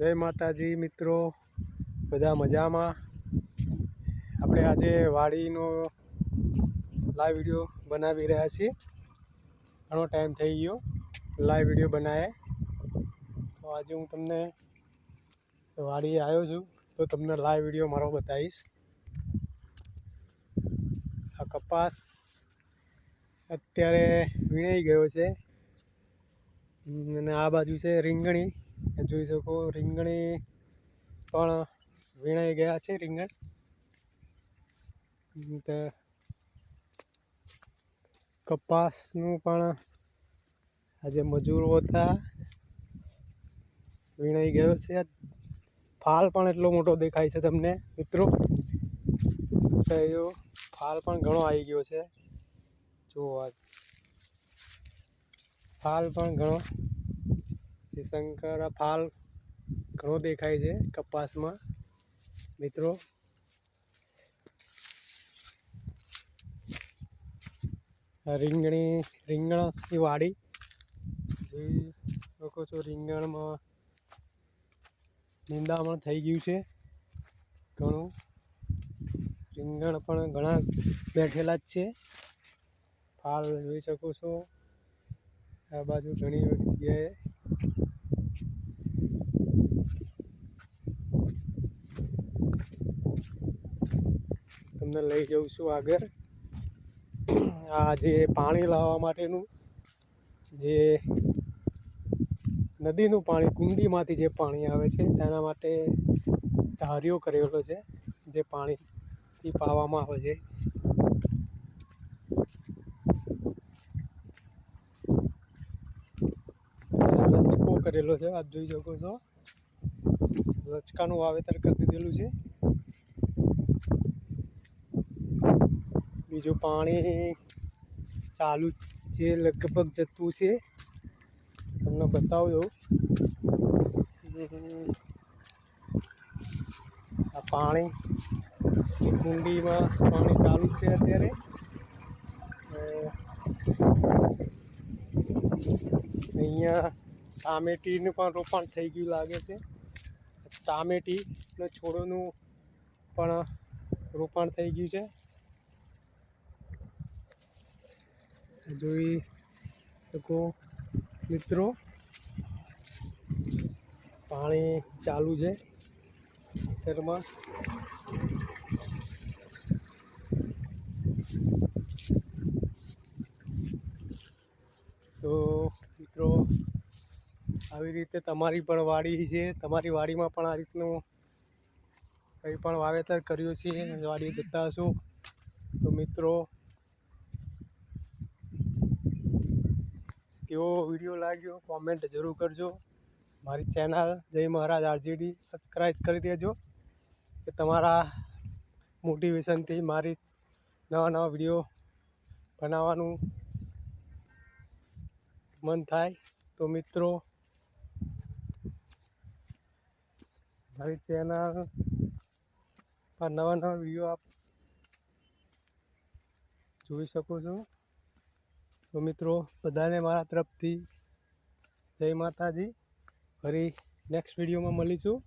જય માતાજી મિત્રો. બધા મજામાં? આપણે આજે વાડીનો લાઈવ વીડિયો બનાવી રહ્યા છીએ. ઘણો ટાઈમ થઈ ગયો લાઈવ વીડિયો બનાવે તો આજે હું તમને વાડી આવ્યો છું તો તમને લાઈવ વીડિયો મારો બતાવીશ. આ કપાસ અત્યારે વીણાઈ ગયો છે. અને આ બાજુ છે રીંગણી. જોઈ શકો રીંગણી પણ વીણાઈ ગયા છે રીંગણ. તો કપાસનું પણ આજે મજૂરો હતા. વીણાઈ ગયો છે. ફાલ પણ એટલો મોટો દેખાય છે તમને, મિત્રો. તો ફાલ પણ ઘણો આવી ગયો છે. જુઓ ફાલ પણ ઘણો જે શંકર ફાલ ઘણો દેખાય છે કપાસમાં. મિત્રો આ રીંગણી, રીંગણની વાડી. જોઈ શકો છો રીંગણમાં નિંદામણ થઈ ગયું છે. ઘણું. રીંગણ પણ ઘણા બેઠેલા જ છે. ફાલ જોઈ શકો છો. આ બાજુ ઘણી જગ્યાએ તમને લઈ જઉં છું આગળ. આ જે પાણી લાવવા માટેનું જે નદીનું પાણી, કુંડીમાંથી જે પાણી આવે છે, તેના માટે ધાર્યો કરેલો છે, જે પાણીથી પાવામાં આવે છે આ લચકો કરેલો છે. આપ જોઈ શકો છો. લચકાનું વાવેતર કરી દીધેલું છે. બીજું પાણી ચાલુ છે લગભગ જતું છે. તમને બતાવું દઉં. આ પાણી કુંડીમાં પાણી ચાલુ છે અત્યારે. અહીંયા ટામેટીનું પણ રોપાણ થઈ ગયું લાગે છે. ટામેટીનો છોડોનું પણ રોપાણ થઈ ગયું છે. જોઈ શકો મિત્રો, પાણી ચાલુ છે ખેતરમાં તો મિત્રો આવી રીતે તમારી પણ વાડી છે. તમારી વાડીમાં પણ આ રીતનું કંઈ પણ વાવેતર કર્યું છે વાડીએ જતા હશું. તો મિત્રો, કેવો વીડિયો લાગ્યો કોમેન્ટ જરૂર કરજો. મારી ચેનલ જય મહારાજ આરજીડી સબસ્ક્રાઈબ કરી દેજો. કે તમારા મોટિવેશનથી મારી નવા નવા વીડિયો બનાવવાનું મન થાય. તો મિત્રો મારી ચેનલ પર નવા નવા વીડિયો આપ જોઈ શકો છો. તો મિત્રો, બધાને મારા તરફથી જય માતાજી. ફરી નેક્સ્ટ વિડીયોમાં મળીશું.